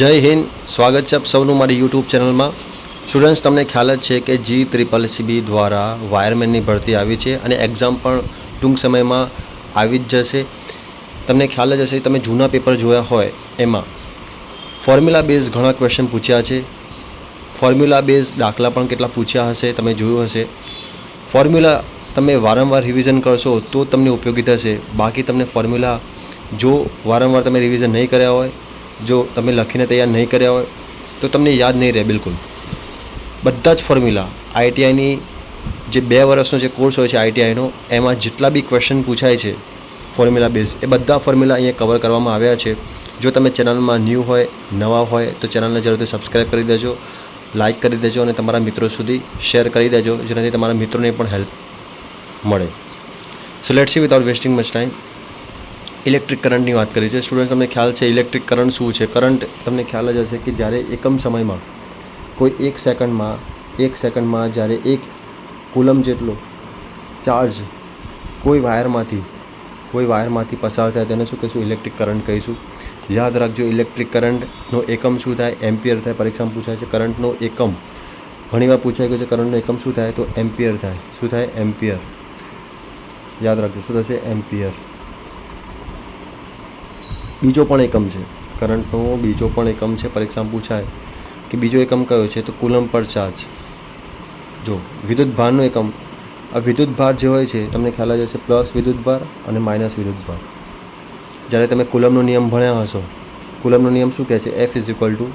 જય હિન્દ, સ્વાગત છે આપ સૌનું મારી યુટ્યુબ ચેનલમાં. સ્ટુડન્ટ્સ તમને ખ્યાલ જ છે કે જી ત્રિપલ સીબી દ્વારા વાયરમેનની ભરતી આવી છે અને એક્ઝામ પણ ટૂંક સમયમાં આવી જ જશે. તમને ખ્યાલ જ હશે, તમે જૂના પેપર જોયા હોય એમાં. ફોર્મ્યુલા બેઝ ઘણા ક્વેશ્ચન પૂછ્યા છે. ફોર્મ્યુલા બેઝ દાખલા પણ કેટલા પૂછ્યા હશે, તમે જોયું હશે. ફોર્મ્યુલા તમે વારંવાર રિવિઝન કરશો તો તમને ઉપયોગી થશે. બાકી તમને ફોર્મ્યુલા જો વારંવાર તમે રિવિઝન નહીં કર્યા હોય જો તમે લખીને તૈયાર નહીં કર્યા હોય, તો તમને યાદ નહીં રહે બિલકુલ. બધા જ ફોર્મ્યુલા આઈટીઆઈની જે બે વર્ષનો જે કોર્સ હોય છે આઈટીઆઈનો એમાં જેટલા બી ક્વેશ્ચન પૂછાય છે ફોર્મ્યુલા બેઝ એ બધા ફોર્મ્યુલા અહીંયા કવર કરવામાં આવ્યા છે. જો તમે ચેનલમાં ન્યૂ હોય, નવા હોય, તો ચેનલને જરૂરથી સબસ્ક્રાઈબ કરી દેજો લાઇક કરી દેજો અને તમારા મિત્રો સુધી શેર કરી દેજો, જેનાથી તમારા મિત્રોને પણ હેલ્પ મળે. So let see without wasting much time electric કરંટની વાત કરી છે. સ્ટુડન્ટ તમને ખ્યાલ છે ઇલેક્ટ્રિક કરંટ શું છે? કરંટ, તમને ખ્યાલ જ હશે કે જ્યારે એકમ સમયમાં કોઈ એક સેકન્ડમાં એક સેકન્ડમાં જ્યારે એક કુલમ જેટલો ચાર્જ કોઈ વાયરમાંથી કોઈ વાયરમાંથી પસાર થાય તેને શું કહીશું? ઇલેક્ટ્રિક કરંટ કહીશું. યાદ રાખજો, ઇલેક્ટ્રિક કરંટનો એકમ શું થાય? એમ્પિયર થાય. પરીક્ષામાં પૂછાય છે, કરંટનો એકમ. ઘણીવાર પૂછાઈ ગયું છે, કરંટનો એકમ શું થાય? તો એમ્પિયર થાય. શું થાય? એમ્પિયર. યાદ રાખજો, શું થશે? એમ્પિયર. બીજો પણ એકમ છે. કરંટનો બીજો પણ એકમ છે. પરીક્ષામાં પૂછાય કે બીજો એકમ કયો છે? તો કુલમ પર ચાર્જ જો વિદ્યુત ભારનો એકમ. આ વિદ્યુત ભાર જે હોય છે, તમને ખ્યાલ જ હશે પ્લસ વિદ્યુત ભાર અને માઇનસ વિદ્યુત ભાર જ્યારે તમે કુલમનો નિયમ ભણ્યા હશો કુલમનો નિયમ શું કહે છે? એફ ઇઝ ઇક્વલ ટુ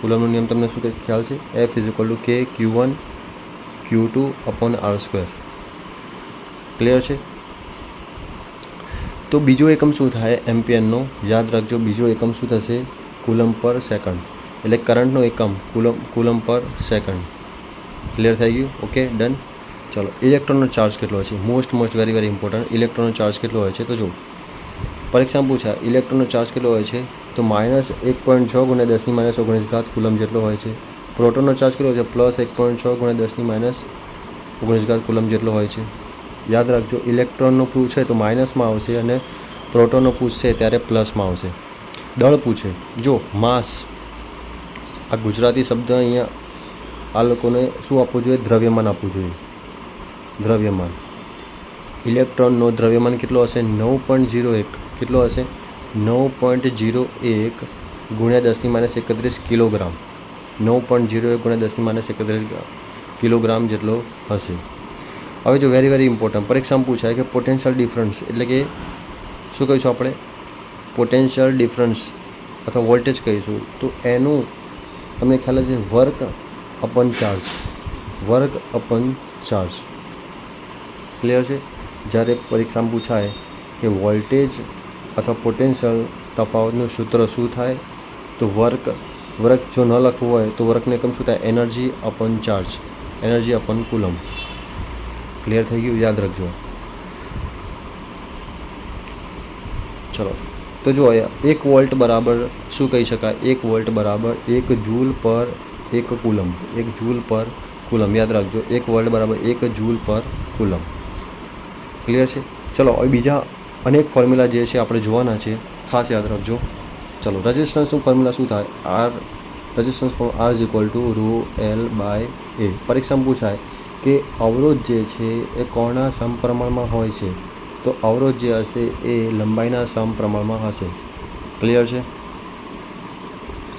કુલમનો નિયમ તમને શું કહે, ખ્યાલ છે? F is equal to K Q one Q two upon R square clear છે? તો બીજો એકમ શું થાય? એમ્પિયરનો યાદ રાખજો, બીજો એકમ શું થશે? કુલમ પર સેકન્ડ. એટલે કરંટનો એકમ coulomb coulomb per second. Clear થઈ ગયું? ઓકે ડન ચલો ઇલેક્ટ્રોનનો ચાર્જ કેટલો છે? Most most very very important ઇલેક્ટ્રોનનો charge કેટલો હોય છે? તો જો પરીક્ષામાં પૂછાય ઇલેક્ટ્રોનનો ચાર્જ કેટલો હોય છે? તો માઇનસ એક પોઈન્ટ છ ગુણ્યા દસની માઇનસ ઓગણીસ ઘાત કુલમ જેટલો હોય છે. પ્રોટોનનો ચાર્જ કેટલો છે? પ્લસ એક પોઈન્ટ છ ગુણ્યા દસની માઇનસ ઓગણીસ ઘાત કુલમ જેટલો હોય છે. યાદ રાખજો, ઇલેક્ટ્રોનનો પૂછે તો માઇનસમાં આવશે અને પ્રોટોનનો પૂછશે ત્યારે પ્લસમાં આવશે. દળ પૂછે, જો માસ, આ ગુજરાતી શબ્દ અહીંયા આ લોકોને શું આપવું જોઈએ? દ્રવ્યમાન આપવું જોઈએ. દ્રવ્યમાન. ઇલેક્ટ્રોનનો દ્રવ્યમાન કેટલો હશે? નવ પોઈન્ટ ઝીરો એક. કેટલો હશે? નવ પોઈન્ટ જીરો એક ગુણ્યા દસની માઇનસ એકત્રીસ કિલોગ્રામ. નવ પોઈન્ટ ઝીરો એક ગુણ્યા દસની માઇનસ એકત્રીસ કિલોગ્રામ જેટલો હશે. હવે જો વેરી વેરી ઇમ્પોર્ટન્ટ પરીક્ષામાં પૂછાય કે પોટેન્શિયલ ડિફરન્સ એટલે કે શું કહીશું આપણે? પોટેન્શિયલ ડિફરન્સ અથવા વોલ્ટેજ કહીશું, તો એનું તમને ખ્યાલ છે work upon charge work upon charge clear છે? જ્યારે પરીક્ષામાં પૂછાય કે વોલ્ટેજ અથવા પોટેન્શિયલ તફાવતનું સૂત્ર શું થાય, તો વર્ક વર્ક જો ન લખવું હોય, તો વર્કને એકમ શું થાય? Energy upon charge energy upon coulomb clear થઈ ગયું, યાદ રાખજો. ચલો. તો જો એક વોલ્ટ બરાબર શું કહી શકાય? એક વોલ્ટ બરાબર એક જૂલ પર એક કુલમ એક જૂલ પર કુલમ યાદ રાખજો, એક વોલ્ટ બરાબર એક જૂલ પર કુલમ ક્લિયર છે? ચલો, હવે બીજા અનેક ફોર્મ્યુલા જે છે આપણે જોવાના છે, ખાસ યાદ રાખજો. ચલો રજિસ્ટન્સનું ફોર્મ્યુલા શું થાય? R resistance form R is equal to rho L by A પરીક્ષામાં પૂછાય કે અવરોધ જે છે એ કોણના સમપ્રમાણમાં હોય છે, તો અવરોધ જે હશે એ લંબાઈના સમપ્રમાણમાં હશે. ક્લિયર છે?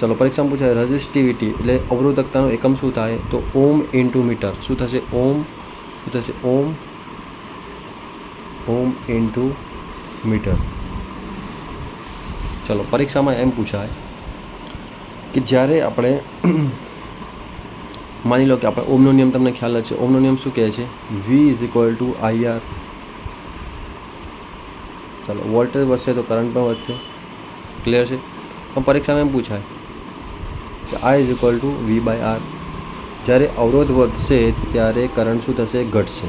ચલો, પરીક્ષામાં પૂછાય રેઝિસ્ટિવિટી એટલે અવરોધકતાનો એકમ શું થાય? તો ઓમ ઇન્ટુ મીટર. શું થશે? ઓમ શું થશે? Ohm ohm into metre. ચલો, પરીક્ષામાં એમ પૂછાય કે જ્યારે આપણે માની લો કે આપણે ઓમનો નિયમ તમને ખ્યાલ જ છે. ઓમનો નિયમ શું કહે છે? V is equal to IR ચાલો, વોલ્ટેજ વધશે તો કરંટ પણ વધશે. ક્લિયર છે? પણ પરીક્ષામાં એમ પૂછાય કે I is equal to V by R જ્યારે અવરોધ વધશે ત્યારે કરંટ શું થશે? ઘટશે.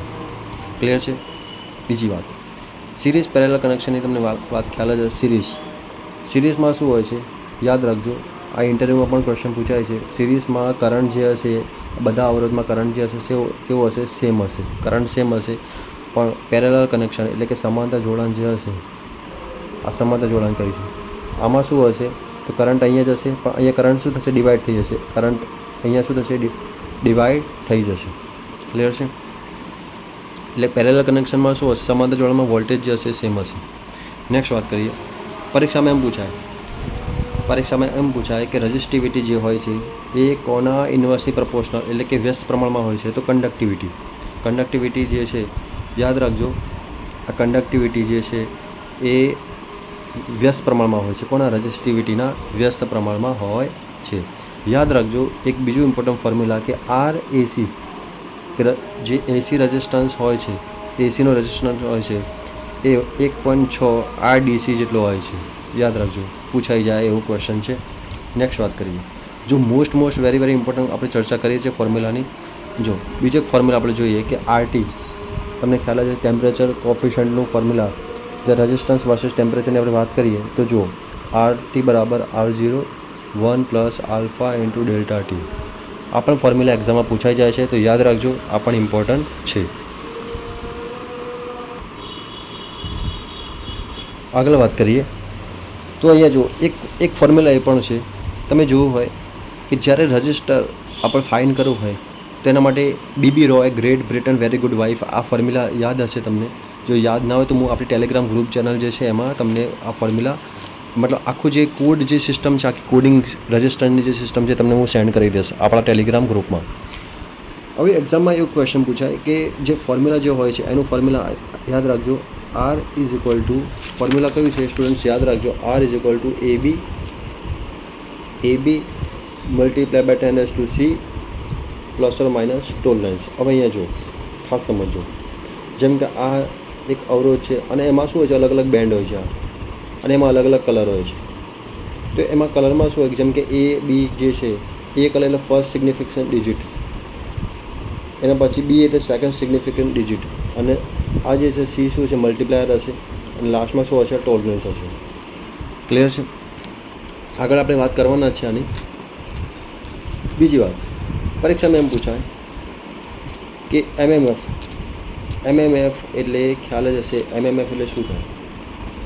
ક્લિયર છે? બીજી વાત. સિરીઝ પેરેલલ કનેક્શનની તમને વાત ખ્યાલ જ સિરીઝ. સિરીઝમાં શું હોય છે? યાદ રાખજો, આ ઇન્ટરવ્યૂમાં પણ ક્વેશ્ચન પૂછાય છે. સિરીઝમાં કરંટ જે હશે બધા અવરોધમાં કરંટ જે હશે, સેવો કેવો હશે? સેમ હશે. કરંટ સેમ હશે, પણ પેરેલલ કનેક્શન એટલે કે સમાંતર જોડાણ જે હશે, આ સમાંતર જોડાણ કહીશું આમાં શું હશે? તો કરંટ અહીંયા જશે પણ અહીંયા કરંટ શું થશે? ડિવાઈડ થઈ જશે. કરંટ અહીંયા શું થશે? ડિવાઈડ થઈ જશે. ક્લિયર છે? એટલે પેરેલલ કનેક્શનમાં શું હશે? સમાંતર જોડાણમાં વોલ્ટેજ જે હશે સેમ હશે. નેક્સ્ટ વાત કરીએ. પરીક્ષામાં એમ પૂછાય પરીક્ષામાં એમ પૂછાય કે રજિસ્ટિવિટી જે હોય છે, એ કોના ઇન્વર્સની પ્રપોર્શનલ એટલે કે વ્યસ્ત પ્રમાણમાં હોય છે, તો કંડક્ટિવિટી કંડક્ટિવિટી જે છે, યાદ રાખજો, આ કંડક્ટિવિટી જે છે, એ વ્યસ્ત પ્રમાણમાં હોય છે, કોના રજિસ્ટિવિટીના વ્યસ્ત પ્રમાણમાં હોય છે. યાદ રાખજો, એક બીજું ઇમ્પોર્ટન્ટ ફોર્મ્યુલા કે આર એસી જે એસી રજિસ્ટન્સ હોય છે એસીનો રજિસ્ટન્સ હોય છે, એ એક પોઈન્ટ છ આર ડીસી જેટલો હોય છે. યાદ રાખજો, પૂછાઈ જાય એવું ક્વેશ્ચન છે. નેક્સ્ટ વાત કરીએ. જો most most very very important આપણે ચર્ચા કરીએ છીએ ફોર્મ્યુલાની, જો બીજો એક ફોર્મ્યુલા આપણે જોઈએ કે આરટી તમને ખ્યાલ છે ટેમ્પરેચર કોફિશન્ટનું ફોર્મ્યુલા. જે રેઝિસ્ટન્સ વર્સિસ ટેમ્પરેચરની આપણે વાત કરીએ, તો જુઓ આરટી બરાબર R zero one plus alpha into delta T આ પણ ફોર્મ્યુલા એક્ઝામમાં પૂછાઈ જાય છે, તો યાદ રાખજો, આ પણ ઇમ્પોર્ટન્ટ છે. આગળ વાત કરીએ. તો અહીંયા જુઓ એક એક ફોર્મ્યુલા એ પણ છે. તમે જોયું હોય કે જ્યારે રજિસ્ટર આપણે ફાઇન કરવું હોય તો એના માટે BB Roy Great Britain very good wife આ ફોર્મ્યુલા યાદ હશે તમને. જો યાદ ના હોય તો હું આપણી ટેલિગ્રામ ગ્રુપ ચેનલ જે છે એમાં તમને આ ફોર્મ્યુલા મતલબ આખું જે કોડ જે સિસ્ટમ છે, આખી કોડિંગ રજિસ્ટરની જે સિસ્ટમ છે, તમને હું સેન્ડ કરી દઈશ આપણા ટેલિગ્રામ ગ્રુપમાં હવે એક્ઝામમાં એવું ક્વેશ્ચન પૂછાય કે જે ફોર્મ્યુલા જે હોય છે, એનું ફોર્મ્યુલા યાદ રાખજો. R is equal to formula કયું છે? સ્ટુડન્ટ્સ યાદ રાખજો R is equal to A B A B multiply by ten S to C plus or minus tolerance હવે અહીંયા જો ખાસ સમજો જેમ કે આ એક અવરોધ છે અને એમાં શું હોય છે? અલગ અલગ બેન્ડ હોય છે અને એમાં અલગ અલગ કલર હોય છે. તો એમાં કલરમાં શું હોય? જેમ કે એ બી જે છે એ કલર એટલે ફર્સ્ટ સિગ્નિફિકન્ટ ડિજિટ એના પછી બી એટલે સેકન્ડ સિગ્નિફિકન્ટ ડિજિટ અને આ જે છે સી શું છે મલ્ટીપ્લાયર હશે. અને લાસ્ટમાં શું હશે ટોલરન્સ હશે. ક્લિયર છે? આગળ આપણે વાત કરવાના છે આની. બીજી વાત. પરીક્ષામાં એમ પૂછાય કે એમએમએફ એમએમએફ એટલે ખ્યાલ જ હશે એમએમએફ એટલે શું થાય?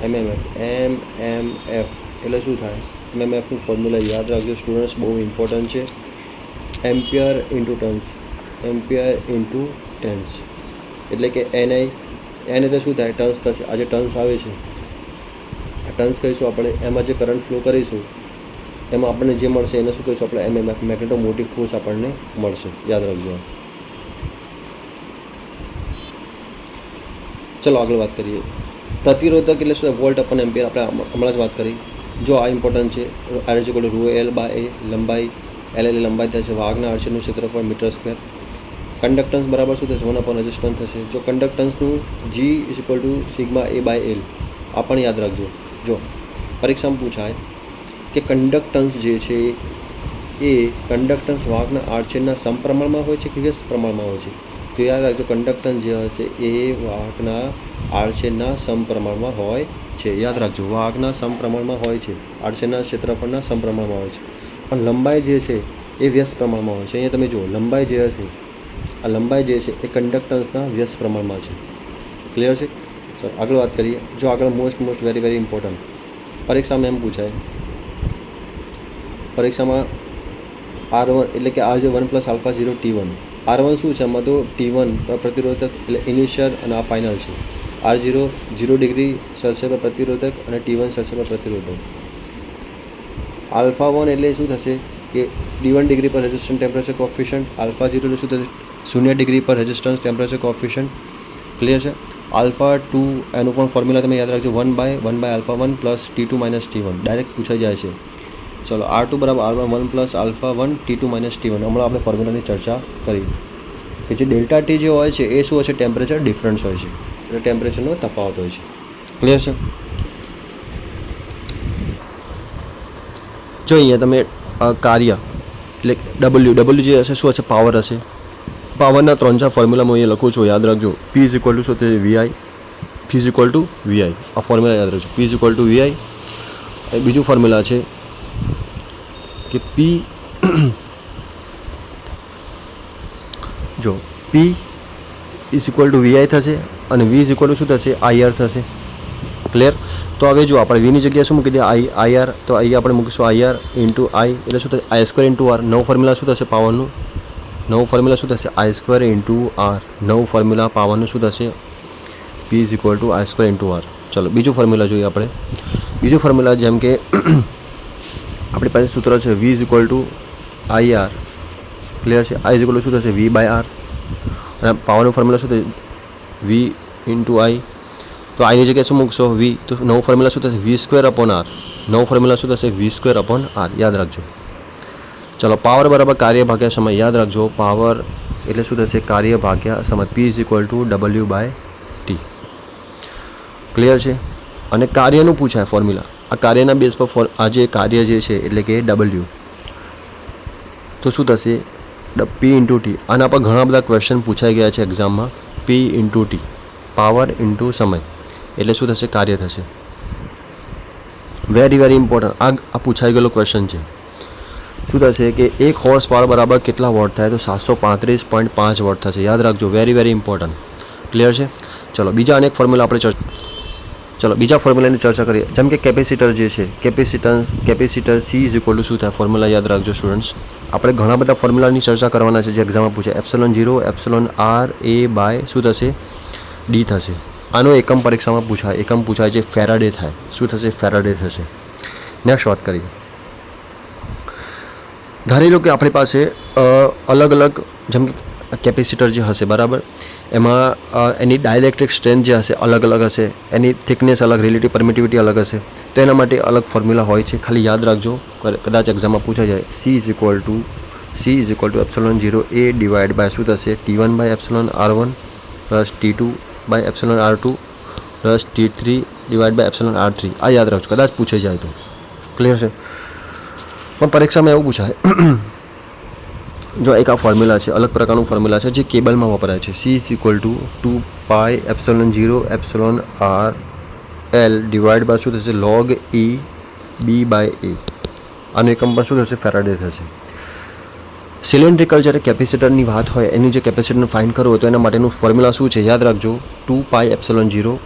એમએમએફ એમ એમ એફ એટલે શું થાય? એમએમએફનું ફોર્મ્યુલા યાદ રાખજો સ્ટુડન્ટ્સ બહુ ઇમ્પોર્ટન્ટ છે. Ampere into turns ampere into turns એટલે કે એનઆઈ એન એટલે શું થાય ટર્ન્સ થશે. આજે ટર્ન્સ આવે છે. આ ટર્ન્સ કહીશું આપણે, એમાં જે કરંટ ફ્લો કરીશું, એમાં આપણને જે મળશે એને શું કહીશું આપણે એમએમએફ મેગ્નેટો મોટી ફોર્સ આપણને મળશે. યાદ રાખજો. ચલો આગળ વાત કરીએ. પ્રતિરોધક એટલે શું વોલ્ટ અપન એમ્પિયર, આપણે હમણાં જ વાત કરી. જો આ ઇમ્પોર્ટન્ટ છે R is equal rho L by A લંબાઈ એલ એલ લંબાઈ થાય છે વાઘના અડસઠનું ક્ષેત્રફળ મીટર સ્ક્વેર કંડક્ટન્સ બરાબર શું થશે? વન અપોન રેઝિસ્ટન્સ થશે. જો કંડક્ટન્સનું G is equal to sigma A by L આ પણ યાદ રાખજો. જો પરીક્ષામાં પૂછાય કે કંડક્ટન્સ જે છે, એ કંડક્ટન્સ વાહકના આડછેદના સમપ્રમાણમાં હોય છે કે વ્યસ્ત પ્રમાણમાં હોય છે? તો યાદ રાખજો કંડક્ટન્સ જે હશે, એ વાહકના આડછેદના સમપ્રમાણમાં હોય છે. યાદ રાખજો, વાહકના સમપ્રમાણમાં હોય છે. આડછેદના ક્ષેત્રફળના સમપ્રમાણમાં હોય છે. પણ લંબાઈ જે છે, એ વ્યસ્ત પ્રમાણમાં હોય છે. અહીંયા તમે જુઓ, લંબાઈ જે હશે આ લંબાઈ જે છે એ કંડક્ટન્સના વ્યસ્ત પ્રમાણમાં છે. ક્લિયર છે? ચાલો, આગળ વાત કરીએ. જો આગળ most most very very important પરીક્ષામાં એમ પૂછાય. પરીક્ષામાં આર વન એટલે કે આર જે one plus alpha zero T one R one શું છે? આમાં તો ટી વન પ્રતિરોધક એટલે ઇનિશિયલ અને આ ફાઇનલ છે. R zero zero degree Celsius પર પ્રતિરોધક અને ટી વન સેલ્સિયસ પર પ્રતિરોધક. આલ્ફા વન એટલે શું થશે? કે ડી વન ડિગ્રી પર resistant temperature coefficient alpha zero એટલે શું થશે? શૂન્ય ડિગ્રી પર રેઝિસ્ટન્સ ટેમ્પરેચર કોફિશન્ટ ક્લિયર છે. આલ્ફા ટુ એનું પણ ફોર્મ્યુલા તમે યાદ રાખજો. One by one by alpha one plus T two minus T one. Direct પૂછાઈ જાય છે. ચલો, આર ટુ બરાબર R one plus alpha one T two minus T one. હમણાં આપણે ફોર્મ્યુલાની ચર્ચા કરી. કે જે ડેલ્ટા ટી જે હોય છે, એ શું હોય છે? ટેમ્પરેચર ડિફરન્સ હોય છે. એટલે ટેમ્પરેચરનો તફાવત હોય છે. ક્લિયર છે? જો અહીંયા તમે કાર્ય, એટલે ડબલ્યુ ડબલ્યુ જે હશે, શું હશે? પાવર હશે. પાવરના ત્રણ ચાર ફોર્મ્યુલા હું અહીંયા લખું છું, યાદ રાખજો. પી ઇઝ ઇક્વલ ટુ શું થશે VI P is equal to VI આ ફોર્મ્યુલા યાદ રાખજો. P is equal to VI બીજું ફોર્મ્યુલા છે કે પી જો P is equal to VI થશે અને વી ઇઝ ઇક્વલ ટુ શું થશે? આઈઆર થશે. ક્લિયર તો હવે જો આપણે વીની જગ્યાએ શું મૂકી દઈએ? આઈ આઈઆર તો અહીં આપણે મૂકીશું આઈઆર ઇન્ટુ આઈ એટલે શું થશે? આઈ સ્ક્વેર ઇન્ટુ આર નવું ફોર્મ્યુલા શું થશે? પાવરનું. નવું ફોર્મ્યુલા શું થશે? આઈ સ્ક્વેર ઇન્ટુ આર નવું ફોર્મ્યુલા પાવરનું શું થશે? P is equal to I square into R ચલો, બીજું ફોર્મ્યુલા જોઈએ આપણે. બીજું ફોર્મ્યુલા જેમ કે આપણી પાસે સૂત્ર છે V is equal to I R clear છે? આઈ ઇઝ ઇક્વલ ટુ શું થશે? વી બાય આર અને પાવરનું ફોર્મ્યુલા શું થશે? વી ઇન્ટુ આઈ તો આઈની જગ્યાએ શું મૂકશો? વી તો નવું ફોર્મ્યુલા શું થશે? વી સ્ક્વેર અપોન આર નવું ફોર્મ્યુલા શું થશે? વી સ્ક્વેર અપોન આર યાદ રાખજો. ચલો, પાવર બરાબર કાર્ય ભાગ્યા સમય યાદ રાખજો. પાવર એટલે શું થશે? કાર્ય ભાગ્યા સમય. P is equal to W by T clear છે? અને કાર્યનું પૂછાય ફોર્મ્યુલા આ કાર્યના બેઝ પર આ જે કાર્ય જે છે, એટલે કે ડબલ્યુ તો શું થશે? પી ઇન્ટુ ટી આના પર ઘણા બધા ક્વેશ્ચન પૂછાઈ ગયા છે એક્ઝામમાં P into T power into સમય. એટલે શું થશે? કાર્ય થશે. વેરી વેરી ઇમ્પોર્ટન્ટ આ પૂછાઈ ગયેલો ક્વેશ્ચન છે. શું થશે કે એક હોર્સ પાવર બરાબર કેટલા વોટ થાય? તો સાતસો પાંત્રીસ પોઈન્ટ પાંચ વોટ થશે. યાદ રાખજો વેરી વેરી ઇમ્પોર્ટન્ટ ક્લિયર છે? ચલો, બીજા અનેક ફોર્મ્યુલા આપણે ચર્ચા ચલો, બીજા ફોર્મ્યુલાની ચર્ચા કરીએ. જેમ કે કેપેસિટર જે છે capacitance capacitor C is equal to શું થાય? ફોર્મ્યુલા યાદ રાખજો સ્ટુડન્ટ્સ આપણે ઘણા બધા ફોર્મ્યુલાની ચર્ચા કરવાના છે, જે એક્ઝામમાં પૂછે epsilon zero epsilon R A by શું થશે? ડી થશે. આનો એકમ પરીક્ષામાં પૂછાય. એકમ પૂછાય છે ફેરાડે થાય. શું થશે? ફેરાડે થશે. નેક્સ્ટ વાત કરીએ. ધારી લો કે આપણી પાસે અલગ અલગ જેમ કે કેપેસિટર જે હશે, બરાબર? એમાં એની ડાયલેક્ટ્રિક સ્ટ્રેન્થ જે હશે, અલગ અલગ હશે. એની થિકનેસ અલગ, રિલેટિવ પરમિટિવિટી અલગ હશે. તો એના માટે અલગ ફોર્મ્યુલા હોય છે. ખાલી યાદ રાખજો કદાચ એક્ઝામમાં પૂછાઈ જાય. C is equal to C is equal to epsilon zero A divide by શું થશે? T one by epsilon R one plus T two by epsilon R two plus T three divide by epsilon R three આ યાદ રાખજો. કદાચ પૂછાઈ જાય તો. Clear છે? પણ પરીક્ષામાં એવું પૂછાય. જો એક આ ફોર્મ્યુલા છે, અલગ પ્રકારનું ફોર્મ્યુલા છે જે કેબલમાં વપરાય છે. C is equal to two pi epsilon zero epsilon R L divide by શું થશે? લોગ ઈ બી બાય એ આનું એકમ પણ શું થશે? ફેરાડે થશે. સિલિન્ડ્રિકલ જ્યારે કેપેસિટરની વાત હોય, એનું જે કેપેસિટરને ફાઇન કરવું હોય તો એના માટેનું ફોર્મ્યુલા શું છે? યાદ રાખજો two pi epsilon zero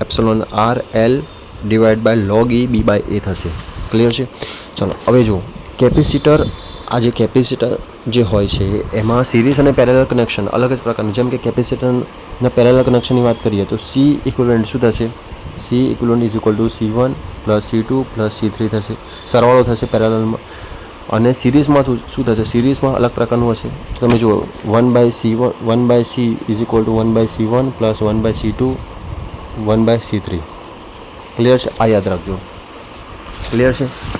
epsilon R L divide by log e B by A થશે. ક્લિયર છે? ચલો, હવે જો કેપેસિટર, આ જે કેપેસિટર જે હોય છે, એમાં સિરીઝ અને પેરેલલ કનેક્શન અલગ જ પ્રકારનું. જેમ કે કેપેસિટરના પેરેલલ કનેક્શનની વાત કરીએ તો સી ઇક્વલન્ટ શું થશે? C equivalent is equal to C one plus C two plus C three થશે. સરવાળો થશે પેરેલલમાં. અને સિરીઝમાં શું થશે? સિરીઝમાં અલગ પ્રકારનું હશે. તમે જુઓ one by C one one by C is equal to one by C one plus one by C two one by C three clear છે? આ યાદ રાખજો. ક્લિયર છે?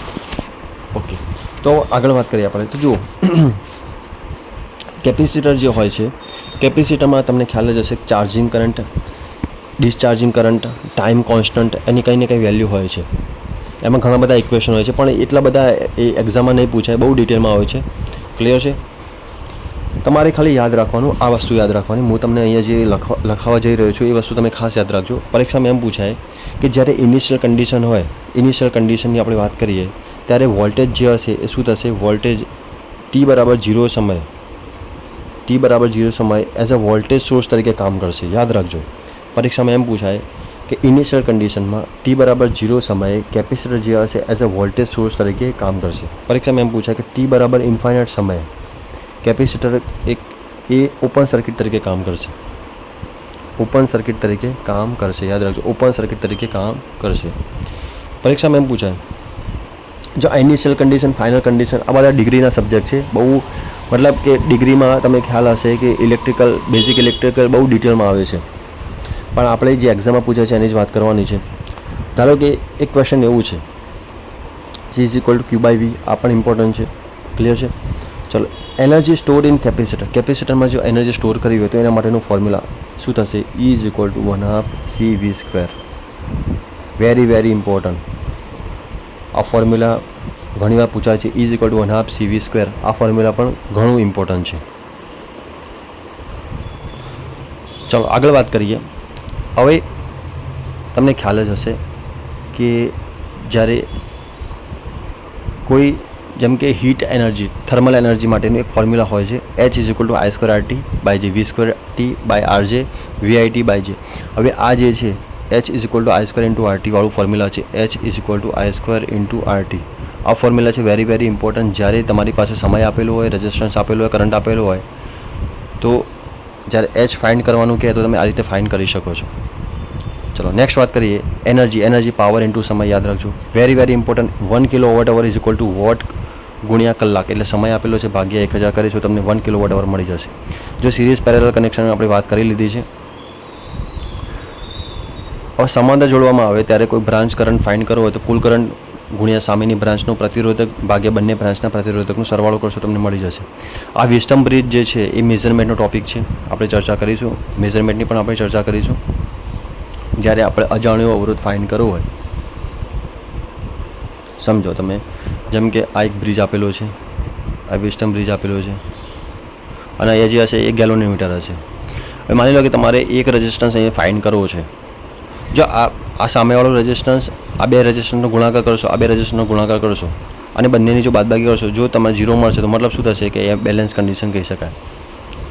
તો આગળ વાત કરીએ આપણે. તો જુઓ, કેપેસિટર જે હોય છે, કેપેસિટરમાં તમને ખ્યાલ જ હશે charging current, discharging current, time constant એની કંઈ ને કંઈ વેલ્યુ હોય છે. એમાં ઘણા બધા ઇક્વેશન હોય છે, પણ એટલા બધા એ એક્ઝામમાં નહીં પૂછાય, બહુ ડિટેલમાં હોય છે. ક્લિયર છે? તમારે ખાલી યાદ રાખવાનું, આ વસ્તુ યાદ રાખવાની. હું તમને અહીંયા જે લખવા, લખાવા જઈ રહ્યો છું, એ વસ્તુ તમે ખાસ યાદ રાખજો. પરીક્ષામાં એમ પૂછાય કે જ્યારે ઇનિશિયલ કન્ડિશન હોય ઇનિશિયલ કન્ડિશનની આપણે વાત કરીએ ત્યારે વોલ્ટેજ જે હશે એ શું થશે? વોલ્ટેજ ટી બરાબર ઝીરો સમય ટી બરાબર ઝીરો સમય એઝ અ વોલ્ટેજ સોર્સ તરીકે કામ કરશે. યાદ રાખજો. પરીક્ષામાં એમ પૂછાય કે ઇનિશિયલ કન્ડિશનમાં ટી બરાબર ઝીરો સમયે કેપેસિટર જે હશે એઝ અ વોલ્ટેજ સોર્સ તરીકે કામ કરશે. પરીક્ષામાં એમ પૂછાય કે ટી બરાબર ઇન્ફાઇનાઇટ સમયે કેપેસિટર એક એ ઓપન સર્કિટ તરીકે કામ કરશે. ઓપન સર્કિટ તરીકે કામ કરશે. યાદ રાખજો. ઓપન સર્કિટ તરીકે કામ કરશે. પરીક્ષામાં એમ પૂછાય જો ઇનિશિયલ કન્ડિશન ફાઇનલ કન્ડિશન આ બધા ડિગ્રીના સબ્જેક્ટ છે. બહુ, મતલબ કે ડિગ્રીમાં તમે ખ્યાલ હશે કે ઇલેક્ટ્રિકલ બેઝિક ઇલેક્ટ્રિકલ બહુ ડિટેલમાં આવે છે. પણ આપણે જે એક્ઝામમાં પૂછે છે એની જ વાત કરવાની છે. ધારો કે એક ક્વેશ્ચન એવું છે. C is equal to Q by V આ પણ ઇમ્પોર્ટન્ટ છે. ક્લિયર છે? ચલો એનર્જી સ્ટોર ઇન કેપેસિટર કેપેસિટરમાં જો એનર્જી સ્ટોર કરવી હોય તો એના માટેનું ફોર્મ્યુલા શું થશે? E is equal to one half C V square very very important આ ફોર્મ્યુલા ઘણીવાર પૂછાય છે is equal to one half C V square આ ફોર્મ્યુલા પણ ઘણું ઇમ્પોર્ટન્ટ છે. ચાલો, આગળ વાત કરીએ. હવે તમને ખ્યાલ જ હશે કે જ્યારે કોઈ, જેમ કે હીટ એનર્જી થર્મલ એનર્જી માટેનું એક ફોર્મ્યુલા હોય છે H is equal to I square R T by J V square T by R J VIT by J હવે આ જે છે H is equal to I square into RT વાળું formula છે. H is equal to I square into RT આ formula છે very very important જ્યારે તમારી પાસે સમય આપેલો હોય રેઝિસ્ટન્સ આપેલો હોય કરંટ આપેલો હોય, તો જ્યારે એચ ફાઇન્ડ કરવાનું કહે, તો તમે આ રીતે ફાઇન્ડ કરી શકો છો. ચલો નેક્સ્ટ વાત કરીએ. એનર્જી એનર્જી પાવર ઇન્ટુ સમય. યાદ રાખજો. Very very important one kilowatt hour is equal to watt ગુણ્યા કલાક. એટલે સમય આપેલો છે, ભાગ્યા એક હજાર કરીશું તમને વન કિલો વોટ અવર મળી જશે. જો સિરીઝ પેરેલલ કનેક્શન આપણે વાત કરી લીધી છે હવે સમાંતર જોડવામાં આવે ત્યારે કોઈ બ્રાન્ચ કરંટ ફાઇન્ડ કરવો હોય તો કુલ કરંટ ગુણ્યા સામેની બ્રાન્ચનો પ્રતિરોધક ભાગ્યા બંને બ્રાન્ચના પ્રતિરોધકનું સરવાળો કરશો તમને મળી જશે. આ વિસ્ટમ બ્રિજ જે છે એ મેઝરમેન્ટનો ટોપિક છે. આપણે ચર્ચા કરીશું. મેઝરમેન્ટની પણ આપણે ચર્ચા કરીશું. જ્યારે આપણે અજાણ્યો અવરોધ ફાઇન કરવો હોય. સમજો તમે, જેમ કે આ એક બ્રિજ આપેલો છે, આ વિસ્ટમ બ્રિજ આપેલો છે. અને અહીંયા જે હશે એ ગેલોનીમીટર હશે. હવે માની લો કે તમારે એક રેઝિસ્ટન્સ અહીંયા ફાઇન કરવો છે. જો આ આ સામેવાળો રેઝિસ્ટન્સ આ બે રેઝિસ્ટન્સનો ગુણાકાર કરશો, આ બે રેઝિસ્ટન્સનો ગુણાકાર કરશો અને બંનેની જો બાદબાકી કરશો, જો તમારે ઝીરો મળશે તો મતલબ શું થશે કે એ બેલેન્સ કન્ડિશન કહી શકાય.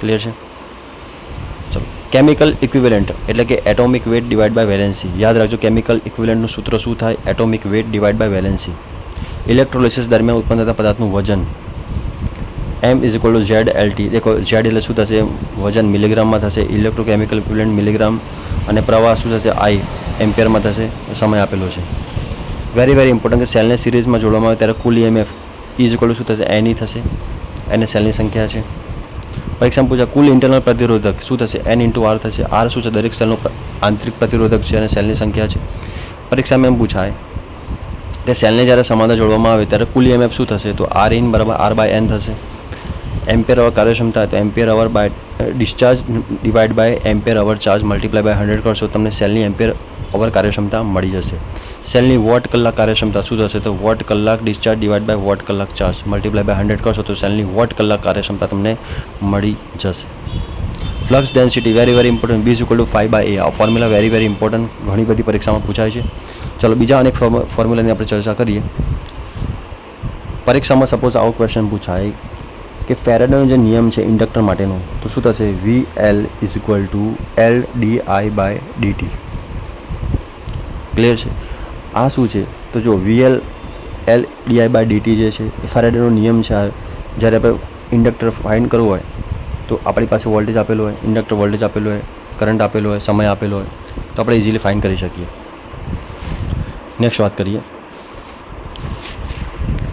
ક્લિયર છે? ચલો. કેમિકલ ઇક્વિવેલન્ટ એટલે કે atomic weight divide by valency યાદ રાખજો કેમિકલ ઇક્વિવેલન્ટનું સૂત્ર શું થાય? Atomic weight divide by valency electrolysis દરમિયાન ઉત્પન્ન થતા પદાર્થનું વજન. M is equal to Z L T દેખો ઝેડ એટલે શું થશે? વજન મિલીગ્રામમાં થશે. ઇલેક્ટ્રોકેમિકલ ઇક્વિવેલન્ટ મિલીગ્રામ અને પ્રવાહ શું થશે? આઈ એમ્પિયરમાં થશે. સમય આપેલો છે. વેરી વેરી ઇમ્પોર્ટન્ટ કે સેલને સિરીઝમાં જોડવામાં આવે ત્યારે કુલ ઈએમએફ ઇઝ ઇક્વલ શું થશે? એની થશે. એને સેલની સંખ્યા છે. પરીક્ષામાં પૂછા કુલ ઇન્ટરનલ પ્રતિરોધક શું થશે? એન ઇન્ટુ આર થશે. આર શું છે? દરેક સેલનું આંતરિક પ્રતિરોધક છે અને સેલની સંખ્યા છે. પરીક્ષામાં એમ પૂછાય કે સેલને જ્યારે સમાધાન જોડવામાં આવે ત્યારે કુલ ઈએમએફ શું થશે? તો આર ઇન બરાબર આર બાય એન થશે. એમ્પિયર અવર કાર્યક્ષમતા, તો ampere hour by discharge divide by ampere hour charge multiply by hundred કરશો, તમને સેલની એમ્પેર અવર કાર્યક્ષમતા મળી જશે. સેલની વોટ કલાક કાર્યક્ષમતા શું થશે? તો વોટ કલાક ડિસ્ચાર્જ ડિવાઈડ બાય વોટ કલાક ચાર્જ મલ્ટીપ્લાય બાય હંડ્રેડ કરશો, તો સેલની વોટ કલાક કાર્યક્ષમતા તમને મળી જશે. Flux density very very important B is equal to five by A આ ફોર્મ્યુલા વેરી વેરી ઇમ્પોર્ટન્ટ ઘણી બધી પરીક્ષામાં પૂછાય છે. ચલો, બીજા અનેક ફોર્મ- ફોર્મ્યુલાની આપણે ચર્ચા કરીએ. પરીક્ષામાં સપોઝ આવો ક્વેશ્ચન પૂછાય. કે ફેરેડનો જે નિયમ છે ઇન્ડક્ટર માટેનો, તો શું થશે? V L is equal to L D I by DT clear છે? આ શું છે? તો જો VL L DI by DT જે છે, એ ફેરેડનો નિયમ છે. જ્યારે આપણે ઇન્ડક્ટર ફાઇન્ડ કરવું હોય, તો આપણી પાસે વોલ્ટેજ આપેલો હોય, ઇન્ડક્ટર વોલ્ટેજ આપેલો હોય કરંટ આપેલો હોય, સમય આપેલો હોય, તો આપણે ઇઝીલી ફાઇન્ડ કરી શકીએ. નેક્સ્ટ વાત કરીએ.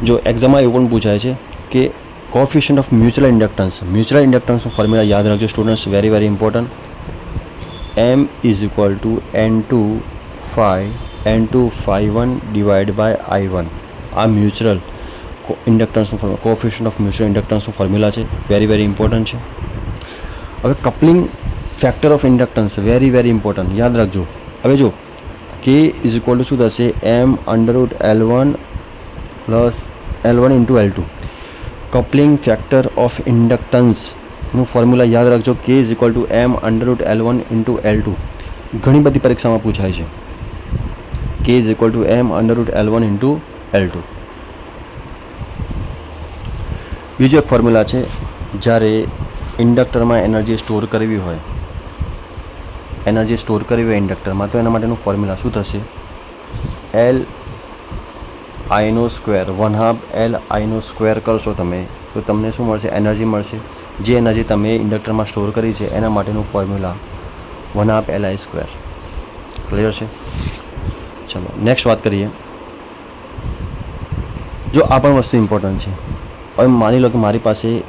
જો એક્ઝામમાં એવું પણ પૂછાય છે કે coefficient of mutual inductance mutual ઇન્ડક્ટન્સનું formula યાદ રાખજો students very very important M is equal to N two phi N two five one divide by I one આ મ્યુચ્યુઅલ ઇન્ડક્ટન્સનું ફોર્મ્યુલા કોફિશિયન્ટ ઓફ મ્યુચ્યુઅલ ઇન્ડક્ટન્સનું ફોર્મ્યુલા છે. Very very important છે. હવે coupling factor of inductance very very important યાદ રાખજો. હવે જો કે ઇઝ ઇક્વલ ટુ શું થશે? M under root L one plus L one into L two coupling factor of ઇન્ડક્ટન્સનું formula યાદ રાખજો K is equal to M under root L one into L two ઘણી બધી પરીક્ષામાં પૂછાય છે. K is equal to M under root L one into L two બીજો એક formula છે, જ્યારે ઇન્ડક્ટરમાં એનર્જી સ્ટોર કરવી હોય એનર્જી સ્ટોર કરવી હોય ઇન્ડક્ટરમાં તો એના માટેનું ફોર્મ્યુલા શું થશે? એલ આઈનો સ્ક્વેર, વન હાફ એલ આઈનો સ્ક્વેર કરશો તમે, તો તમને શું મળશે? એનર્જી મળશે. જે એનર્જી તમે ઇન્ડક્ટરમાં સ્ટોર કરી છે, એના માટેનું formula. One half L I square. Clear છે? ચલો નેક્સ્ટ વાત કરીએ. જો આ પણ વસ્તુ ઇમ્પોર્ટન્ટ છે. હવે માની લો કે મારી પાસે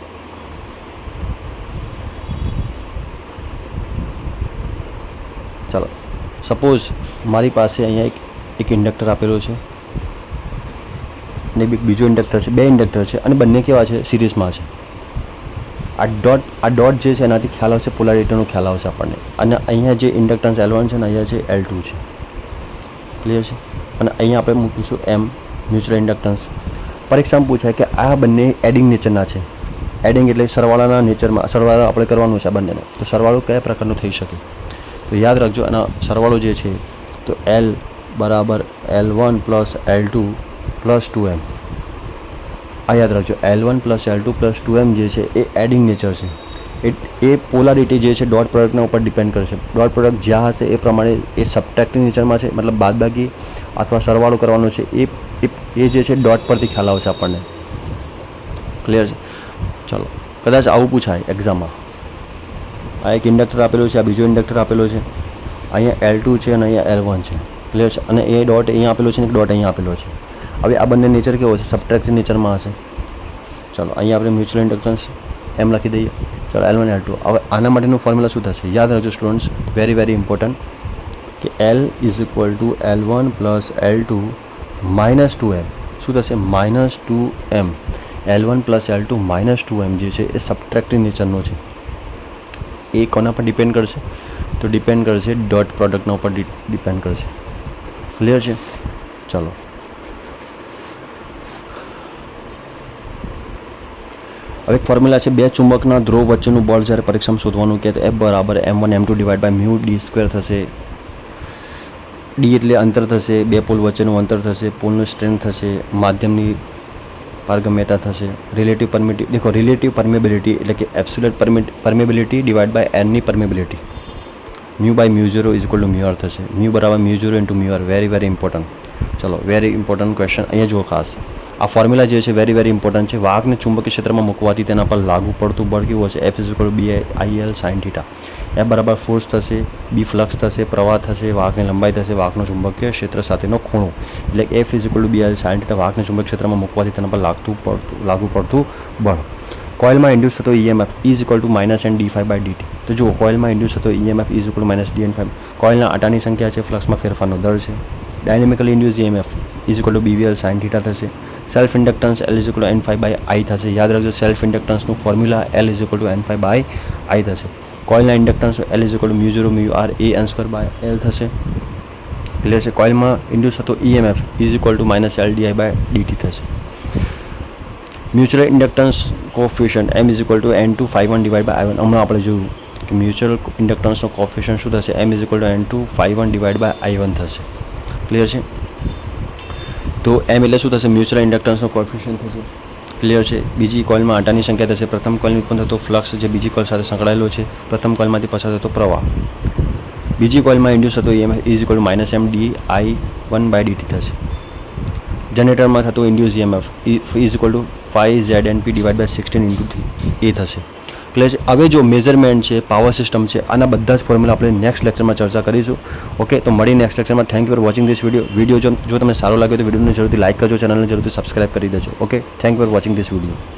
ચાલો સપોઝ મારી પાસે અહીંયા એક એક ઇન્ડક્ટર આપેલો છે. એક બીજો ઇન્ડક્ટર છે, બે ઇન્ડક્ટર છે અને બંને કેવા છે? સિરીઝમાં છે. આ ડોટ આ ડોટ જે છે એનાથી ખ્યાલ આવશે પોલારિટીનો ખ્યાલ આવશે આપણને. અને અહીંયા જે ઇન્ડક્ટન્સ એલ વન છે અને અહીંયા છે એલ ટુ છે. ક્લિયર છે? અને અહીંયા આપણે મૂકીશું એમ મ્યુચ્યુઅલ ઇન્ડક્ટન્સ પરીક્ષામાં પૂછાય કે આ બંને એડિંગ નેચરના છે. એડિંગ એટલે સરવાળાના નેચરમાં સરવાળો આપણે કરવાનું છે આ બંનેને. તો સરવાળો કયા પ્રકારનો થઈ શકે? તો યાદ રાખજો આના સરવાળો જે છે, તો એલ બરાબર L one plus L two plus two M. આ યાદ રાખજો L one plus L two plus two M જે છે એ એડિંગ નેચર છે. એટ એ પોલારિટી જે છે ડોટ પ્રોડક્ટના ઉપર ડિપેન્ડ કરશે. ડોટ પ્રોડક્ટ જ્યાં હશે એ પ્રમાણે એ સબટ્રેક્ટિંગ નેચરમાં છે, મતલબ બાદબાકી અથવા સરવાળો કરવાનો છે, એ, એ- જે છે ડોટ પરથી ખ્યાલ આવશે આપણને. ક્લિયર છે? ચલો, કદાચ આવું પૂછાય એક્ઝામમાં આ એક ઇન્ડક્ટર આપેલું છે, આ બીજો ઇન્ડક્ટર આપેલો છે. અહીંયા એલ ટુ છે અને અહીંયા એલ વન છે. ક્લિયર છે? અને એ ડોટ અહીંયા આપેલો છે ને એક ડોટ અહીંયા આપેલો છે. હવે આ બંને નેચર કેવો છે? સબટ્રેક્ટિવ નેચરમાં હશે. ચલો, અહીંયા આપણે મ્યુચ્યુઅલ ઇન્ડક્ટન્સ એમ લખી દઈએ. ચલો એલ વન એલ ટુ હવે આના માટેનું ફોર્મ્યુલા શું થશે? યાદ રાખજો સ્ટુડન્ટ્સ વેરી વેરી ઇમ્પોર્ટન્ટ કે L is equal to L one plus L two minus two M શું થશે? Minus two M L one plus L two minus two M જે છે, એ સબટ્રેક્ટિવ નેચરનો છે. એ કોના પર ડિપેન્ડ કરશે? તો ડિપેન્ડ કરશે ડોટ પ્રોડક્ટના ઉપર ડિપેન્ડ કરશે. ક્લિયર છે? ચલો. હવે એક ફોર્મ્યુલા છે, બે ચુંબકના ધ્રુવ વચ્ચેનું બળ જ્યારે પરીક્ષામાં શોધવાનું કે એફ બરાબર M one M two divide by mu D square થશે. ડી એટલે અંતર થશે, બે પોલ વચ્ચેનું અંતર થશે, પોલનું સ્ટ્રેન્થ થશે, માધ્યમની પારગમ્યતા થશે. રિલેટિવ પરમિટી દેખો રિલેટિવ પરમેબિલિટી એટલે કે absolute permeability divide by એનની permeability mu by mu zero is equal to mu R થશે. મ્યુ બરાબર mu zero into mu R very very important ચલો વેરી ઇમ્પોર્ટન્ટ ક્વેશ્ચન અહીંયા જુઓ ખાસ. આ ફોર્મ્યુલા જે છે વેરી વેરી ઇમ્પોર્ટન્ટ છે. વાહકને ચુંબકીય ક્ષેત્રમાં મૂકવાથી તેના પર લાગુ પડતું બળ કેવું હશે? F is equal B I L sine theta એ બરાબર ફોર્સ થશે બી ફ્લક્સ થશે, પ્રવાહ થશે વાહકની લંબાઈ થશે વાહકનો ચુંબકીય ક્ષેત્ર સાથેનો ખૂણો. એટલે F physical B I L sine theta વાહકને ચુંબકીય ક્ષેત્રમાં મૂકવાથી તેના પર લાગતું પડતું, લાગુ પડતું બળ. કોઇલમાં ઇન્ડ્યુસ થતો EMF is equal to minus N D phi by DT તો જુઓ, કોઇલમાં ઇન્ડ્યુસ થતો EMF is equal to minus D N phi કોઇલના આટાની સંખ્યા છે, ફ્લક્સમાં ફેરફારનો દર છે. Dynamically induce EMF is equal to BVL sine theta થશે. Self inductance L is equal N phi by I થશે. યાદ રાખજો self ઇન્ડક્ટન્સનું formula L is two N phi by I થશે. કોઇલના inductance L is equal to mu zero mu R A N square by L થશે. Clear છે? કોઇલમાં induce થતો EMF is equal to minus L DI by DT થશે. Mutual inductance coefficient M is equal to N two phi one divide by I one હમણાં આપણે જોયું કે mutual ઇન્ડક્ટન્સનો કોફિશિયન્ટ શું થશે? M is equal to N two phi one divide by I one થશે. Clear છે? તો એમ એટલે શું થશે? મ્યુચ્યુઅલ ઇન્ડક્ટન્સનો કોફિશિયન્ટ થશે. ક્લિયર છે? બીજી કોઇલમાં આટાની સંખ્યા થશે. પ્રથમ કોલની ઉત્પન્ન થતો ફ્લક્સ જે બીજી કોઇલ સાથે સંકળાયેલો છે, પ્રથમ કોઇલમાંથી પસાર થતો પ્રવાહ. બીજી કોઇલમાં ઇન્ડ્યુસ થતો M is equal minus M D I one by DT થશે. જનરેટરમાં થતો induce EMF is equal to phi Z N P divide by sixteen into three A થશે. એટલે હવે જો મેઝરમેન્ટ છે પાવર સિસ્ટમ છે, આના બધા જ ફોર્મ્યુલા આપણે નેક્સ્ટ લેક્ચરમાં ચર્ચા કરીશું. ઓકે તો મળી નેક્સ્ટ લેક્ચરમાં thank you for watching this video video જો જો તમને સારો લાગ્યો તો વિડીયોને જરૂરથી લાઇક કરજો ચેનલને જરૂરથી સબસ્ક્રાઇબ કરી દેજો. Okay thank you for watching this video